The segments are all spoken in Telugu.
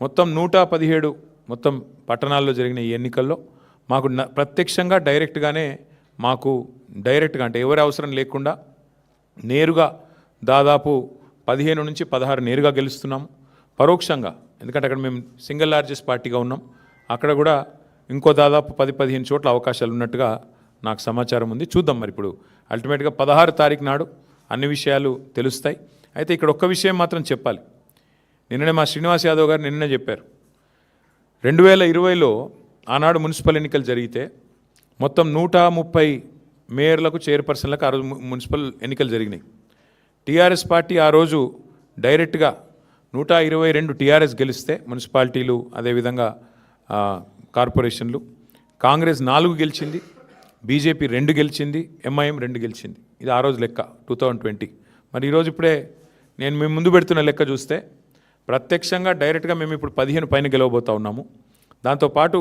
మొత్తం నూట పదిహేడు మొత్తం పట్టణాల్లో జరిగిన ఈ ఎన్నికల్లో మాకు న- ప్రత్యక్షంగా డైరెక్ట్గానే మాకు డైరెక్ట్గా అంటే ఎవరి అవసరం లేకుండా నేరుగా దాదాపు పదిహేను నుంచి పదహారు నేరుగా గెలుస్తున్నాము పరోక్షంగా ఎందుకంటే అక్కడ మేము సింగిల్ లార్జెస్ట్ పార్టీగా ఉన్నాం. అక్కడ కూడా ఇంకో దాదాపు పది పదిహేను చోట్ల అవకాశాలు ఉన్నట్టుగా నాకు సమాచారం ఉంది. చూద్దాం మరి ఇప్పుడు. అల్టిమేట్గా పదహారు తారీఖు నాడు అన్ని విషయాలు తెలుస్తాయి. అయితే ఇక్కడ ఒక్క విషయం మాత్రం చెప్పాలి. నిన్ననే మా శ్రీనివాస్ యాదవ్ గారు నిన్ననే చెప్పారు. రెండు వేల ఇరవైలో ఆనాడు మున్సిపల్ ఎన్నికలు జరిగితే మొత్తం నూట ముప్పై మేయర్లకు చైర్పర్సన్లకు ఆ రోజు మున్సిపల్ ఎన్నికలు జరిగినాయి. టీఆర్ఎస్ పార్టీ ఆ రోజు డైరెక్ట్గా నూట ఇరవై రెండు టీఆర్ఎస్ గెలిస్తే మున్సిపాలిటీలు అదేవిధంగా కార్పొరేషన్లు. కాంగ్రెస్ నాలుగు గెలిచింది బీజేపీ రెండు గెలిచింది ఎంఐఎం రెండు గెలిచింది. ఇది ఆ రోజు లెక్క టూ థౌజండ్ ట్వంటీ. మరి ఈరోజు ఇప్పుడే నేను మేము ముందు పెడుతున్న లెక్క చూస్తే ప్రత్యక్షంగా డైరెక్ట్గా మేము ఇప్పుడు పదిహేను పైన గెలవబోతా ఉన్నాము. దాంతోపాటు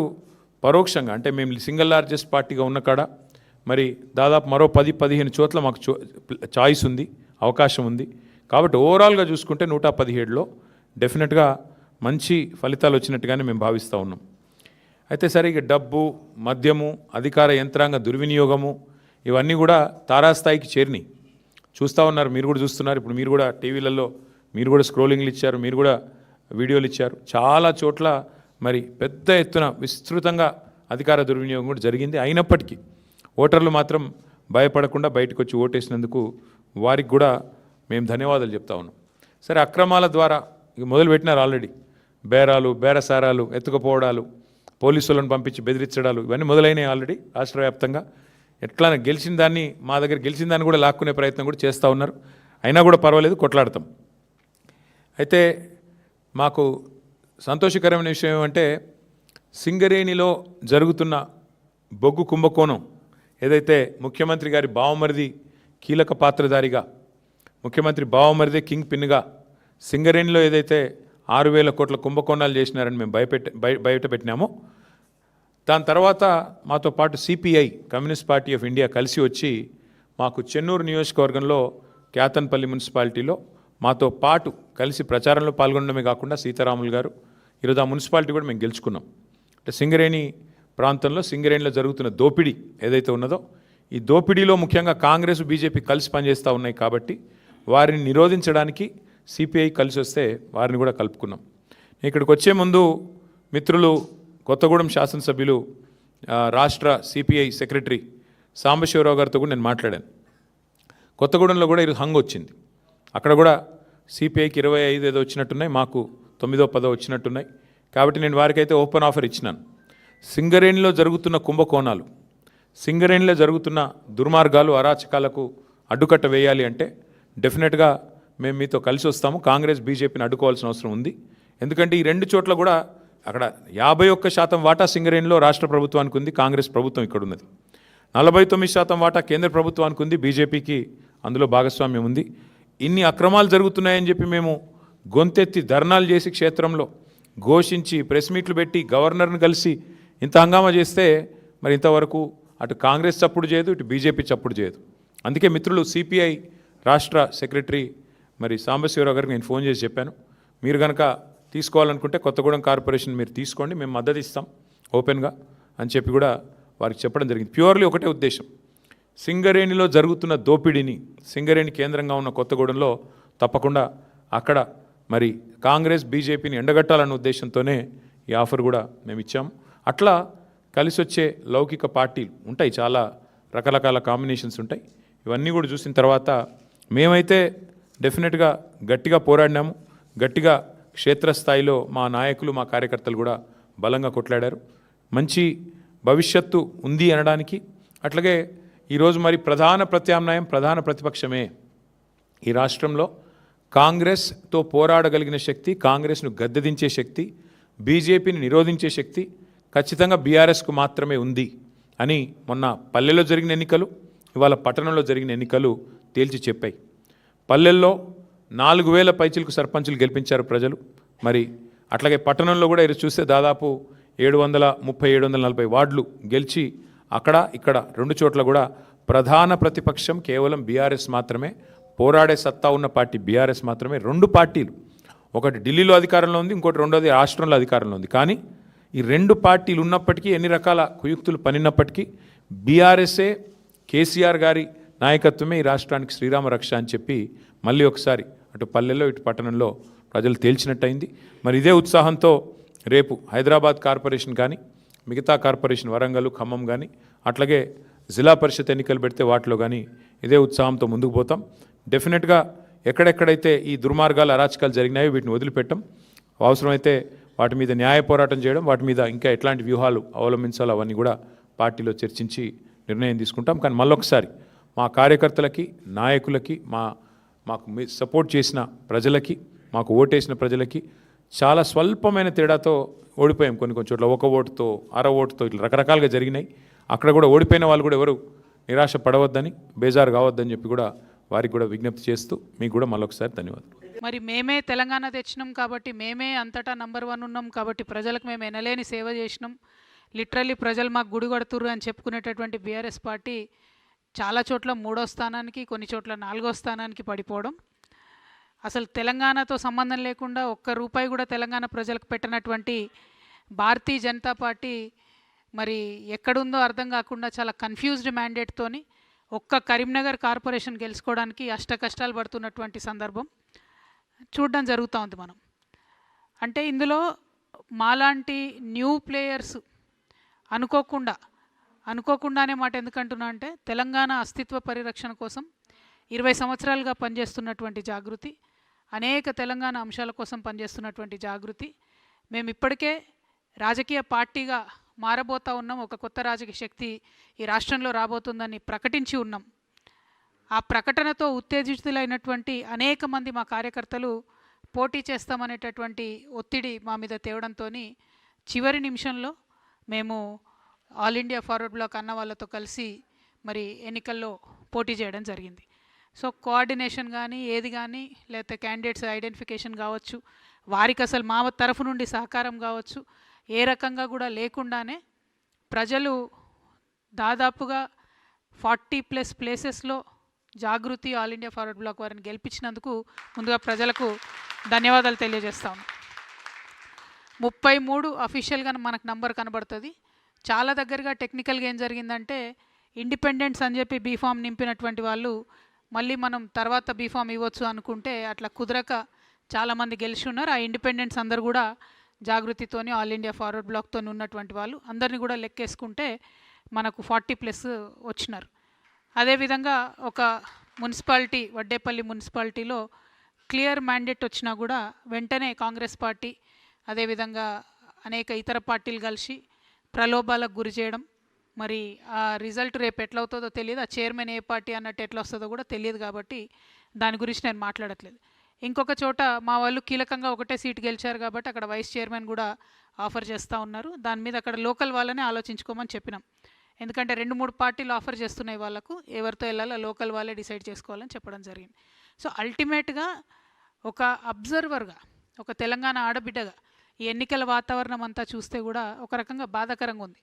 పరోక్షంగా అంటే మేము సింగిల్ లార్జెస్ట్ పార్టీగా ఉన్న కాడ మరి దాదాపు మరో పది పదిహేను చోట్ల మాకు చో చాయిస్ ఉంది అవకాశం ఉంది. కాబట్టి ఓవరాల్గా చూసుకుంటే నూట పదిహేడులో డెఫినెట్గా మంచి ఫలితాలు వచ్చినట్టుగానే మేము భావిస్తూ ఉన్నాం. అయితే సరే ఇక డబ్బు మద్యము అధికార యంత్రాంగ దుర్వినియోగము ఇవన్నీ కూడా తారాస్థాయికి చేరినాయి. చూస్తూ ఉన్నారు మీరు కూడా చూస్తున్నారు. ఇప్పుడు మీరు కూడా టీవీలలో మీరు కూడా స్క్రోలింగ్లు ఇచ్చారు మీరు కూడా వీడియోలు ఇచ్చారు. చాలా చోట్ల మరి పెద్ద ఎత్తున విస్తృతంగా అధికార దుర్వినియోగం కూడా జరిగింది. అయినప్పటికీ ఓటర్లు మాత్రం భయపడకుండా బయటకు వచ్చి ఓటేసినందుకు వారికి కూడా మేము ధన్యవాదాలు చెప్తా ఉన్నాం. సరే అక్రమాల ద్వారా మొదలుపెట్టినారు మొదలు పెట్టినారు ఆల్రెడీ బేరాలు బేరసారాలు ఎత్తుకుపోవడాలు పోలీసులను పంపించి బెదిరించడాలు ఇవన్నీ మొదలైనవి ఆల్రెడీ రాష్ట్ర వ్యాప్తంగా ఎట్లా గెలిచిన దాన్ని మా దగ్గర గెలిచిన దాన్ని కూడా లాక్కునే ప్రయత్నం కూడా చేస్తూ ఉన్నారు. అయినా కూడా పర్వాలేదు కొట్లాడతాం. అయితే మాకు సంతోషకరమైన విషయం ఏమంటే సింగరేణిలో జరుగుతున్న బొగ్గు కుంభకోణం ఏదైతే ముఖ్యమంత్రి గారి బావమరిది కీలక పాత్రధారిగా ముఖ్యమంత్రి బావమరిదే కింగ్ పిన్గా సింగరేణిలో ఏదైతే ఆరు వేల కోట్ల కుంభకోణాలు చేసినారని మేము భయపెట్ట బయ బయట పెట్టినాము దాని తర్వాత మాతో పాటు CPI communist party of India కలిసి వచ్చి మాకు చెన్నూరు నియోజకవర్గంలో క్యాతన్పల్లి మున్సిపాలిటీలో మాతో పాటు కలిసి ప్రచారంలో పాల్గొనడమే కాకుండా సీతారాములు గారు ఈరోజు ఆ మున్సిపాలిటీ కూడా మేము గెలుచుకున్నాం. అంటే సింగరేణి ప్రాంతంలో సింగరేణిలో జరుగుతున్న దోపిడీ ఏదైతే ఉన్నదో ఈ దోపిడీలో ముఖ్యంగా కాంగ్రెస్ బీజేపీ కలిసి పనిచేస్తూ ఉన్నాయి కాబట్టి వారిని నిరోధించడానికి సిపిఐ కలిసి వస్తే వారిని కూడా కలుపుకున్నాం. ఇక్కడికి వచ్చే ముందు మిత్రులు కొత్తగూడెం శాసనసభ్యులు రాష్ట్ర సిపిఐ సెక్రటరీ సాంబశివరావు గారితో కూడా నేను మాట్లాడాను. కొత్తగూడెంలో కూడా ఈరోజు హంగ్ వచ్చింది. అక్కడ కూడా సిపిఐకి ఇరవై ఐదు ఏదో వచ్చినట్టున్నాయి మాకు తొమ్మిదో పదో వచ్చినట్టున్నాయి. కాబట్టి నేను వారికైతే ఓపెన్ ఆఫర్ ఇచ్చినాను. సింగరేణిలో జరుగుతున్న కుంభకోణాలు సింగరేణిలో జరుగుతున్న దుర్మార్గాలు అరాచకాలకు అడ్డుకట్ట వేయాలి అంటే డెఫినెట్గా మేము మీతో కలిసి వస్తాము. కాంగ్రెస్ బీజేపీని అడ్డుకోవాల్సిన అవసరం ఉంది. ఎందుకంటే ఈ రెండు చోట్ల కూడా అక్కడ యాభై ఒక్క శాతం వాటా సింగరేణిలో రాష్ట్ర ప్రభుత్వానికి ఉంది కాంగ్రెస్ ప్రభుత్వం ఇక్కడ ఉన్నది. నలభై తొమ్మిది శాతం వాటా కేంద్ర ప్రభుత్వానికి ఉంది బీజేపీకి అందులో భాగస్వామ్యం ఉంది. ఇన్ని అక్రమాలు జరుగుతున్నాయని చెప్పి మేము గొంతెత్తి ధర్నాలు చేసి క్షేత్రంలో ఘోషించి ప్రెస్ మీట్లు పెట్టి గవర్నర్ని కలిసి ఇంత హంగామా చేస్తే మరి ఇంతవరకు అటు కాంగ్రెస్ చప్పుడు చేయదు ఇటు బీజేపీ చప్పుడు చేయదు. అందుకే మిత్రులు సిపిఐ రాష్ట్ర సెక్రటరీ మరి సాంబశివరావు గారికి నేను ఫోన్ చేసి చెప్పాను. మీరు కనుక తీసుకోవాలనుకుంటే కొత్తగూడెం కార్పొరేషన్ మీరు తీసుకోండి మేము మద్దతు ఇస్తాం ఓపెన్గా అని చెప్పి కూడా వారికి చెప్పడం జరిగింది. ప్యూర్లీ ఒకటే ఉద్దేశం. సింగరేణిలో జరుగుతున్న దోపిడీని సింగరేణి కేంద్రంగా ఉన్న కొత్తగూడెంలో తప్పకుండా అక్కడ మరి కాంగ్రెస్ బీజేపీని ఎండగట్టాలన్న ఉద్దేశంతోనే ఈ ఆఫర్ కూడా మేము ఇచ్చాం. అట్లా కలిసి వచ్చే లౌకిక పార్టీలు ఉంటాయి చాలా రకరకాల కాంబినేషన్స్ ఉంటాయి. ఇవన్నీ కూడా చూసిన తర్వాత మేమైతే డెఫినెట్గా గట్టిగా పోరాడినాము. గట్టిగా క్షేత్రస్థాయిలో మా నాయకులు మా కార్యకర్తలు కూడా బలంగా కొట్లాడారు. మంచి భవిష్యత్తు ఉంది అనడానికి అట్లాగే ఈరోజు మరి ప్రధాన ప్రత్యామ్నాయం ప్రధాన ప్రతిపక్షమే. ఈ రాష్ట్రంలో కాంగ్రెస్తో పోరాడగలిగిన శక్తి కాంగ్రెస్ను గద్దెదించే శక్తి బీజేపీని నిరోధించే శక్తి ఖచ్చితంగా బీఆర్ఎస్కు మాత్రమే ఉంది అని మొన్న పల్లెల్లో జరిగిన ఎన్నికలు ఇవాళ పట్టణంలో జరిగిన ఎన్నికలు తేల్చి చెప్పాయి. పల్లెల్లో నాలుగు వేల పైచిలకు సర్పంచులు గెలిపించారు ప్రజలు. మరి అట్లాగే పట్టణంలో కూడా ఇది చూస్తే దాదాపు ఏడు వందల ముప్పై ఏడు వందల నలభై వార్డులు గెలిచి అక్కడ ఇక్కడ రెండు చోట్ల కూడా ప్రధాన ప్రతిపక్షం కేవలం బీఆర్ఎస్ మాత్రమే పోరాడే సత్తా ఉన్న పార్టీ బీఆర్ఎస్ మాత్రమే రెండు పార్టీలు. ఒకటి ఢిల్లీలో అధికారంలో ఉంది ఇంకోటి రెండోది రాష్ట్రంలో అధికారంలో ఉంది. కానీ ఈ రెండు పార్టీలు ఉన్నప్పటికీ ఎన్ని రకాల కుయుక్తులు పనినప్పటికీ బీఆర్ఎస్ఏ కేసీఆర్ గారి నాయకత్వమే ఈ రాష్ట్రానికి శ్రీరామ రక్ష అని చెప్పి మళ్ళీ ఒకసారి అటు పల్లెల్లో ఇటు పట్టణంలో ప్రజలు తేల్చినట్టయింది. మరి ఇదే ఉత్సాహంతో రేపు హైదరాబాద్ కార్పొరేషన్ కానీ మిగతా కార్పొరేషన్ వరంగల్ ఖమ్మం కానీ అట్లాగే జిల్లా పరిషత్ ఎన్నికలు పెడితే వాటిలో కానీ ఇదే ఉత్సాహంతో ముందుకు పోతాం. డెఫినెట్గా ఎక్కడెక్కడైతే ఈ దుర్మార్గాలు అరాచకాలు జరిగినాయో వీటిని వదిలిపెట్టం. అవసరమైతే వాటి మీద న్యాయ పోరాటం చేయడం వాటి మీద ఇంకా ఎట్లాంటి వ్యూహాలు అవలంబించాలో అవన్నీ కూడా పార్టీలో చర్చించి నిర్ణయం తీసుకుంటాం. కానీ మళ్ళొకసారి మా కార్యకర్తలకి నాయకులకి మా మాకు మీ సపోర్ట్ చేసిన ప్రజలకి మాకు ఓటేసిన ప్రజలకి చాలా స్వల్పమైన తేడాతో ఓడిపోయాం కొన్ని కొన్ని చోట్ల. ఒక ఓటుతో అర ఓటుతో ఇట్లా రకరకాలుగా జరిగినాయి. అక్కడ కూడా ఓడిపోయిన వాళ్ళు కూడా ఎవరు నిరాశ పడవద్దని బేజారు కావద్దని చెప్పి కూడా వారికి కూడా విజ్ఞప్తి చేస్తూ మీకు కూడా మళ్ళొకసారి ధన్యవాదాలు. మరి మేమే తెలంగాణ తెచ్చినాం కాబట్టి మేమే అంతటా నంబర్ వన్ ఉన్నాం కాబట్టి ప్రజలకు మేము ఎనలేని సేవ చేసినాం. లిటరల్లీ ప్రజలు మాకు గుడి కొడుతుర్రు అని చెప్పుకునేటటువంటి బీఆర్ఎస్ పార్టీ చాలా చోట్ల మూడో స్థానానికి కొన్ని చోట్ల నాలుగో స్థానానికి పడిపోవడం. అసలు తెలంగాణతో సంబంధం లేకుండా ఒక్క రూపాయి కూడా తెలంగాణ ప్రజలకు పెట్టినటువంటి భారతీయ జనతా పార్టీ మరి ఎక్కడుందో అర్థం కాకుండా చాలా కన్ఫ్యూజ్డ్ మ్యాండేట్తోని ఒక్క కరీంనగర్ కార్పొరేషన్ గెలుచుకోవడానికి అష్ట కష్టాలు పడుతున్నటువంటి సందర్భం చూడడం జరుగుతూ ఉంది మనం. అంటే ఇందులో మాలాంటి న్యూ ప్లేయర్స్ అనుకోకుండా అనుకోకుండానే మాట ఎందుకంటున్నా అంటే తెలంగాణ అస్తిత్వ పరిరక్షణ కోసం ఇరవై సంవత్సరాలుగా పనిచేస్తున్నటువంటి జాగృతి అనేక తెలంగాణ అంశాల కోసం పనిచేస్తున్నటువంటి జాగృతి. మేము ఇప్పటికే రాజకీయ పార్టీగా మారబోతా ఉన్నాం. ఒక కొత్త రాజకీయ శక్తి ఈ రాష్ట్రంలో రాబోతుందని ప్రకటించి ఉన్నాం. ఆ ప్రకటనతో ఉత్తేజితులైనటువంటి అనేక మంది మా కార్యకర్తలు పోటీ చేస్తామనేటటువంటి ఒత్తిడి మా మీద తేవడంతో చివరి నిమిషంలో మేము ఆల్ ఇండియా ఫార్వర్డ్ బ్లాక్ అన్న వాళ్ళతో కలిసి మరి ఎన్నికల్లో పోటీ చేయడం జరిగింది. సో కోఆర్డినేషన్ కానీ ఏది కానీ లేకపోతే క్యాండిడేట్స్ ఐడెంటిఫికేషన్ కావచ్చు వారికి అసలు మా తరఫు నుండి సహకారం కావచ్చు ఏ రకంగా కూడా లేకుండానే ప్రజలు దాదాపుగా ఫార్టీ ప్లస్ ప్లేసెస్లో Jagruthi all India forward bloc వారిని గెలిపించినందుకు ముందుగా ప్రజలకు ధన్యవాదాలు తెలియజేస్తాం ముప్పై మూడు అఫీషియల్గా మనకు నంబర్ కనబడుతుంది. చాలా దగ్గరగా టెక్నికల్గా ఏం జరిగిందంటే ఇండిపెండెన్స్ అని చెప్పి బీఫామ్ నింపినటువంటి వాళ్ళు మళ్ళీ మనం తర్వాత బీఫామ్ ఇవ్వచ్చు అనుకుంటే అట్లా కుదరక చాలామంది గెలిచి ఉన్నారు ఆ ఇండిపెండెన్స్ అందరు కూడా జాగృతితోని ఆల్ ఇండియా ఫార్వర్డ్ బ్లాక్తో ఉన్నటువంటి వాళ్ళు అందరిని కూడా లెక్కేసుకుంటే మనకు ఫార్టీ ప్లస్ వచ్చినారు. అదేవిధంగా ఒక మున్సిపాలిటీ వడ్డేపల్లి మున్సిపాలిటీలో క్లియర్ మ్యాండేట్ వచ్చినా కూడా వెంటనే కాంగ్రెస్ పార్టీ అదేవిధంగా అనేక ఇతర పార్టీలు కలిసి ప్రలోభాలకు గురి చేయడం మరి ఆ రిజల్ట్ రేపు ఎట్లా అవుతుందో తెలియదు ఆ చైర్మన్ ఏ పార్టీ అన్నట్టు ఎట్లా వస్తుందో కూడా తెలియదు కాబట్టి దాని గురించి నేను మాట్లాడట్లేదు. ఇంకొక చోట మా వాళ్ళు కీలకంగా ఒకటే సీట్ గెలిచారు కాబట్టి అక్కడ వైస్ చైర్మన్ కూడా ఆఫర్ చేస్తూ ఉన్నారు. దాని మీద అక్కడ లోకల్ వాళ్ళనే ఆలోచించుకోమని చెప్పినాం. ఎందుకంటే రెండు మూడు పార్టీలు ఆఫర్ చేస్తున్నాయి వాళ్ళకు. ఎవరితో వెళ్ళాలో లోకల్ వాళ్ళే డిసైడ్ చేసుకోవాలని చెప్పడం జరిగింది. సో అల్టిమేట్గా ఒక అబ్జర్వర్గా ఒక తెలంగాణ ఆడబిడ్డగా ఈ ఎన్నికల వాతావరణం అంతా చూస్తే కూడా ఒక రకంగా బాధాకరంగా ఉంది.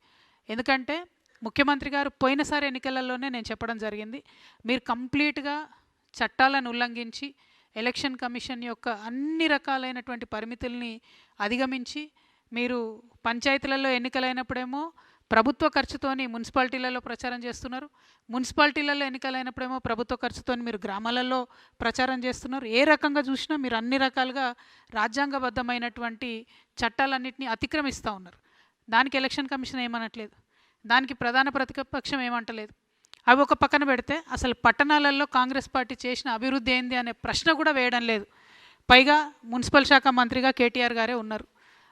ఎందుకంటే ముఖ్యమంత్రి గారు పోయినసారి ఎన్నికలలోనే నేను చెప్పడం జరిగింది మీరు కంప్లీట్గా చట్టాలను ఉల్లంఘించి ఎలక్షన్ కమిషన్ యొక్క అన్ని రకాలైనటువంటి పరిమితుల్ని అధిగమించి మీరు పంచాయతీలలో ఎన్నికలైనప్పుడేమో ప్రభుత్వ ఖర్చుతోని మున్సిపాలిటీలలో ప్రచారం చేస్తున్నారు మున్సిపాలిటీలలో ఎన్నికలైనప్పుడేమో ప్రభుత్వ ఖర్చుతోని మీరు గ్రామాలలో ప్రచారం చేస్తున్నారు ఏ రకంగా చూసినా మీరు అన్ని రకాలుగా రాజ్యాంగబద్ధమైనటువంటి చట్టాలన్నింటినీ అతిక్రమిస్తూ ఉన్నారు. దానికి ఎలక్షన్ కమిషన్ ఏమనట్లేదు. దానికి ప్రధాన ప్రతిపక్షం ఏమంటలేదు. అవి ఒక పక్కన పెడితే అసలు పట్టణాలలో కాంగ్రెస్ పార్టీ చేసిన అభివృద్ధి ఏంది అనే ప్రశ్న కూడా వేయడం లేదు. పైగా మున్సిపల్ శాఖ మంత్రిగా కేటీఆర్ గారే ఉన్నారు.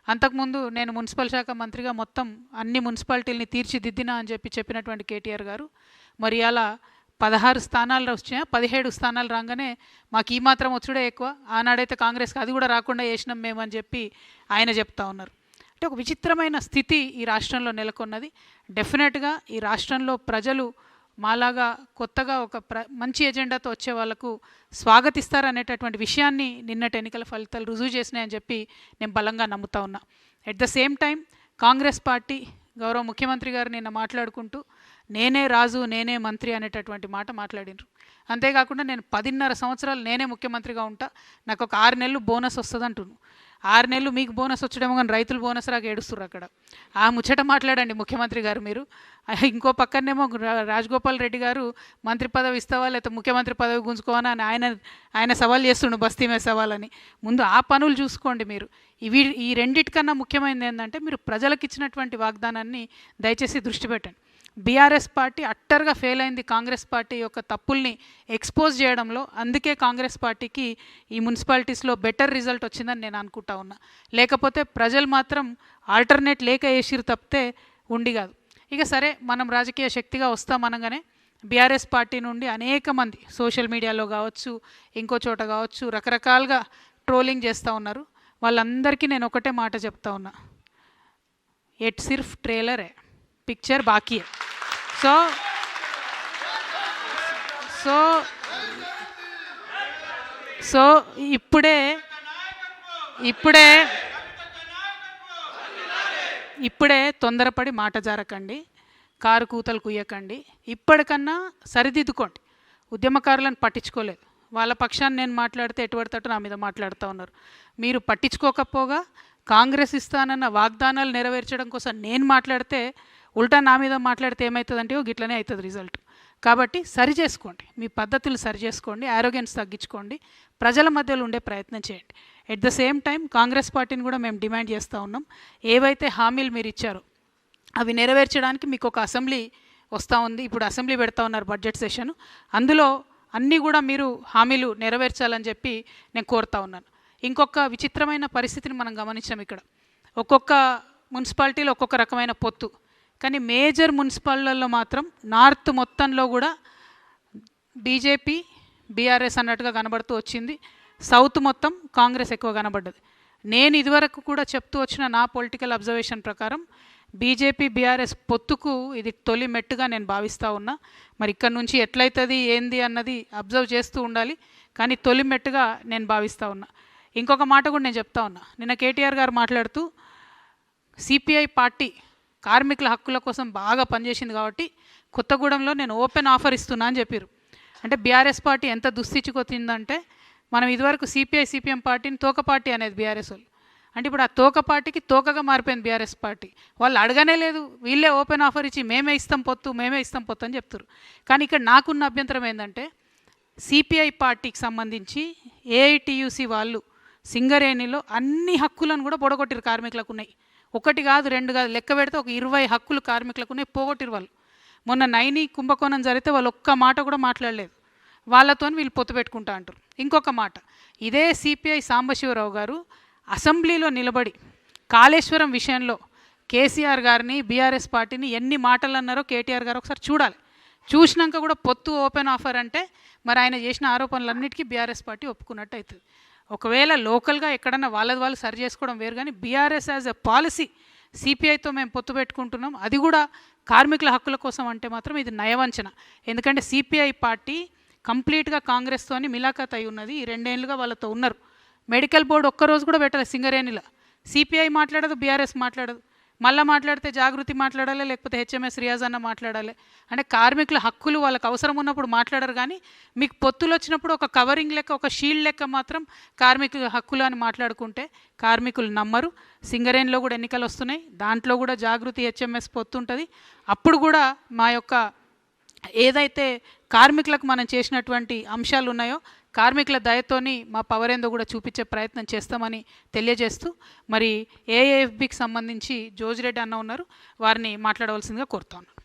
అంతకుముందు నేను మున్సిపల్ శాఖ మంత్రిగా మొత్తం అన్ని మున్సిపాలిటీలని తీర్చిదిద్దినా అని చెప్పి చెప్పినటువంటి కేటీఆర్ గారు మరి అలా పదహారు స్థానాలు వచ్చినా పదిహేడు స్థానాలు రాగానే మాకు ఈ మాత్రం వచ్చుడే ఎక్కువ ఆనాడైతే కాంగ్రెస్కి అది కూడా రాకుండా చేసినాం మేము అని చెప్పి ఆయన చెప్తా ఉన్నారు. అంటే ఒక విచిత్రమైన స్థితి ఈ రాష్ట్రంలో నెలకొన్నది. డెఫినెట్గా ఈ రాష్ట్రంలో ప్రజలు మాలాగా కొత్తగా ఒక ప్ర మంచి ఎజెండాతో వచ్చే వాళ్ళకు స్వాగతిస్తారనేటటువంటి విషయాన్ని నిన్నటి ఎన్నికల ఫలితాలు రుజువు చేసినాయని చెప్పి నేను బలంగా నమ్ముతా ఉన్నా. At the same time Congress party గౌరవ ముఖ్యమంత్రి గారు నిన్న మాట్లాడుకుంటూ నేనే రాజు నేనే మంత్రి అనేటటువంటి మాట మాట్లాడినారు అంతేకాకుండా నేను పదిన్నర సంవత్సరాలు నేనే ముఖ్యమంత్రిగా ఉంటా నాకు ఒక ఆరు నెలలు బోనస్ వస్తుంది అంటున్నాను ఆరు నెలలు మీకు బోనస్ వచ్చడేమో కానీ రైతులు బోనస్ రాక ఏడుస్తున్నారు అక్కడ. ఆ ముచ్చట మాట్లాడండి ముఖ్యమంత్రి గారు మీరు. ఇంకో పక్కనేమో రా- రాజగోపాల్ రెడ్డి గారు మంత్రి పదవి ఇస్తావా లేకపోతే ముఖ్యమంత్రి పదవి గుంజుకోవాలని అని ఆయన ఆయన సవాల్ చేస్తుండు బస్తీ మీద సవాలని. ముందు ఆ పనులు చూసుకోండి మీరు. ఇవి ఈ రెండిటికన్నా ముఖ్యమైనది ఏంటంటే మీరు ప్రజలకు ఇచ్చినటువంటి వాగ్దానాన్ని దయచేసి దృష్టి పెట్టండి. బీఆర్ఎస్ పార్టీ అట్టర్గా ఫెయిల్ అయింది కాంగ్రెస్ పార్టీ యొక్క తప్పుల్ని ఎక్స్పోజ్ చేయడంలో. అందుకే కాంగ్రెస్ పార్టీకి ఈ మున్సిపాలిటీస్లో బెటర్ రిజల్ట్ వచ్చిందని నేను అనుకుంటా ఉన్నా. లేకపోతే ప్రజలు మాత్రం ఆల్టర్నేట్ లేక వేసిరు తప్పితే ఉండి కాదు. ఇక సరే మనం రాజకీయ శక్తిగా వస్తామనగానే బీఆర్ఎస్ పార్టీ నుండి అనేక మంది సోషల్ మీడియాలో కావచ్చు ఇంకో చోట కావచ్చు రకరకాలుగా ట్రోలింగ్ చేస్తూ ఉన్నారు. వాళ్ళందరికీ నేను ఒకటే మాట చెప్తా ఉన్నా. ఎట్ సిర్ఫ్ ట్రేలరే. पिक्चर बाकी है सो సో సో ఇప్పుడే ఇప్పుడే ఇప్పుడే తొందరపడి మాట జారకండి కారు కూతలు కుయ్యకండి ఇప్పటికన్నా సరిదిద్దుకోండి ఉద్యమకారులను పట్టించుకోలేదు వాళ్ళ పక్షాన్ని నేను మాట్లాడితే ఎటువంటి తట్టు నా మీద మాట్లాడుతూ ఉన్నారు మీరు పట్టించుకోకపోగా కాంగ్రెస్ ఇస్తానన్న వాగ్దానాలు నెరవేర్చడం కోసం నేను మాట్లాడితే ఉల్టా నా మీద మాట్లాడితే ఏమవుతుందంటే ఓ గిట్లనే అవుతుంది రిజల్ట్. కాబట్టి సరి చేసుకోండి. మీ పద్ధతులు సరి చేసుకోండి. ఆరోగ్యన్స్ తగ్గించుకోండి. ప్రజల మధ్యలో ఉండే ప్రయత్నం చేయండి. At the same time Congress పార్టీని కూడా మేము డిమాండ్ చేస్తూ ఉన్నాం. ఏవైతే హామీలు మీరు ఇచ్చారో అవి నెరవేర్చడానికి మీకు ఒక అసెంబ్లీ వస్తూ ఉంది. ఇప్పుడు అసెంబ్లీ పెడతా ఉన్నారు బడ్జెట్ సెషన్. అందులో అన్నీ కూడా మీరు హామీలు నెరవేర్చాలని చెప్పి నేను కోరుతా ఉన్నాను. ఇంకొక విచిత్రమైన పరిస్థితిని మనం గమనించాం ఇక్కడ. ఒక్కొక్క మున్సిపాలిటీలో ఒక్కొక్క రకమైన పొత్తు. కానీ మేజర్ మున్సిపాలిటీలలో మాత్రం నార్త్ మొత్తంలో కూడా బీజేపీ బీఆర్ఎస్ అన్నట్టుగా కనబడుతూ వచ్చింది. సౌత్ మొత్తం కాంగ్రెస్ ఎక్కువ కనబడ్డది. నేను ఇదివరకు కూడా చెప్తూ వచ్చిన నా పొలిటికల్ అబ్జర్వేషన్ ప్రకారం బీజేపీ బీఆర్ఎస్ పొత్తుకు ఇది తొలి మెట్టుగా నేను భావిస్తూ ఉన్నా. మరి ఇక్కడ నుంచి ఎట్లయితుంది ఏంది అన్నది అబ్జర్వ్ చేస్తూ ఉండాలి. కానీ తొలి మెట్టుగా నేను భావిస్తూ ఉన్నా. ఇంకొక మాట కూడా నేను చెప్తా ఉన్నా. నిన్న కేటీఆర్ గారు మాట్లాడుతూ సిపిఐ పార్టీ కార్మికుల హక్కుల కోసం బాగా పనిచేసింది కాబట్టి కొత్తగూడెంలో నేను ఓపెన్ ఆఫర్ ఇస్తున్నా అని చెప్పారు అంటే బీఆర్ఎస్ పార్టీ ఎంత దుస్థితికొచ్చిందంటే మనం ఇదివరకు సిపిఐ సిపిఎం పార్టీని తోక పార్టీ అనేది బీఆర్ఎస్ వాళ్ళు. అంటే ఇప్పుడు ఆ తోక పార్టీకి తోకగా మారిపోయింది బీఆర్ఎస్ పార్టీ. వాళ్ళు అడగనే లేదు వీళ్ళే ఓపెన్ ఆఫర్ ఇచ్చి మేమే ఇస్తాం పొత్తు మేమే ఇస్తాం పొత్తు అని చెప్తారు కానీ ఇక్కడ నాకున్న అభ్యంతరం ఏంటంటే సిపిఐ పార్టీకి సంబంధించి ఏఐటియుసి వాళ్ళు సింగరేణిలో అన్ని హక్కులను కూడా పొడగొట్టిరు కార్మికులకు ఉన్నాయి. ఒకటి కాదు రెండు కాదు లెక్క పెడితే ఒక ఇరవై హక్కులు కార్మికులకు ఉన్నాయి పోగొట్టిరు వాళ్ళు. మొన్న నైని కుంభకోణం జరిగితే వాళ్ళు ఒక్క మాట కూడా మాట్లాడలేదు. వాళ్ళతో వీళ్ళు పొత్తు పెట్టుకుంటా అంటారు ఇంకొక మాట ఇదే సిపిఐ సాంబశివరావు గారు అసెంబ్లీలో నిలబడి కాళేశ్వరం విషయంలో కేసీఆర్ గారిని బీఆర్ఎస్ పార్టీని ఎన్ని మాటలు అన్నారో కేటీఆర్ గారు ఒకసారి చూడాలి. చూసినాక కూడా పొత్తు ఓపెన్ ఆఫర్ అంటే మరి ఆయన చేసిన ఆరోపణలన్నిటికీ బీఆర్ఎస్ పార్టీ ఒప్పుకున్నట్టు అవుతుంది. ఒకవేళ లోకల్గా ఎక్కడన్నా వాళ్ళది వాళ్ళు సరి చేసుకోవడం వేరు కానీ బీఆర్ఎస్ యాజ్ ఎ పాలసీ సిపిఐతో మేము పొత్తు పెట్టుకుంటున్నాం. అది కూడా కార్మికుల హక్కుల కోసం అంటే మాత్రం ఇది నయవంచన. ఎందుకంటే సిపిఐ పార్టీ కంప్లీట్గా కాంగ్రెస్తోని మిలాఖత్ అయి ఉన్నది. ఈ రెండేళ్ళుగా వాళ్ళతో ఉన్నారు. మెడికల్ బోర్డు ఒక్కరోజు కూడా పెట్టలేదు సింగరేణిలో. సిపిఐ మాట్లాడదు బీఆర్ఎస్ మాట్లాడదు. మళ్ళీ మాట్లాడితే జాగృతి మాట్లాడాలి లేకపోతే హెచ్ఎంఎస్ రియాజ్ అన్న మాట్లాడాలి? అంటే కార్మికుల హక్కులు వాళ్ళకి అవసరం ఉన్నప్పుడు మాట్లాడరు కానీ మీకు పొత్తులు వచ్చినప్పుడు ఒక కవరింగ్ లెక్క ఒక షీల్డ్ లెక్క మాత్రం కార్మికుల హక్కులు అని మాట్లాడుకుంటే కార్మికులు నమ్మరు. సింగరేణిలో కూడా ఎన్నికలు వస్తున్నాయి. దాంట్లో కూడా జాగృతి హెచ్ఎంఎస్ పొత్తు ఉంటుంది. అప్పుడు కూడా మా యొక్క ఏదైతే కార్మికులకు మనం చేసినటువంటి అంశాలు ఉన్నాయో కార్మికుల దయతోని మా పవర్ ఏందో కూడా చూపించే ప్రయత్నం చేస్తామని తెలియజేస్తూ మరి ఏఏఎఫ్బికి సంబంధించి జోజిరెడ్డి అన్న ఉన్నారు. వారిని మాట్లాడవలసిందిగా కోరుతాను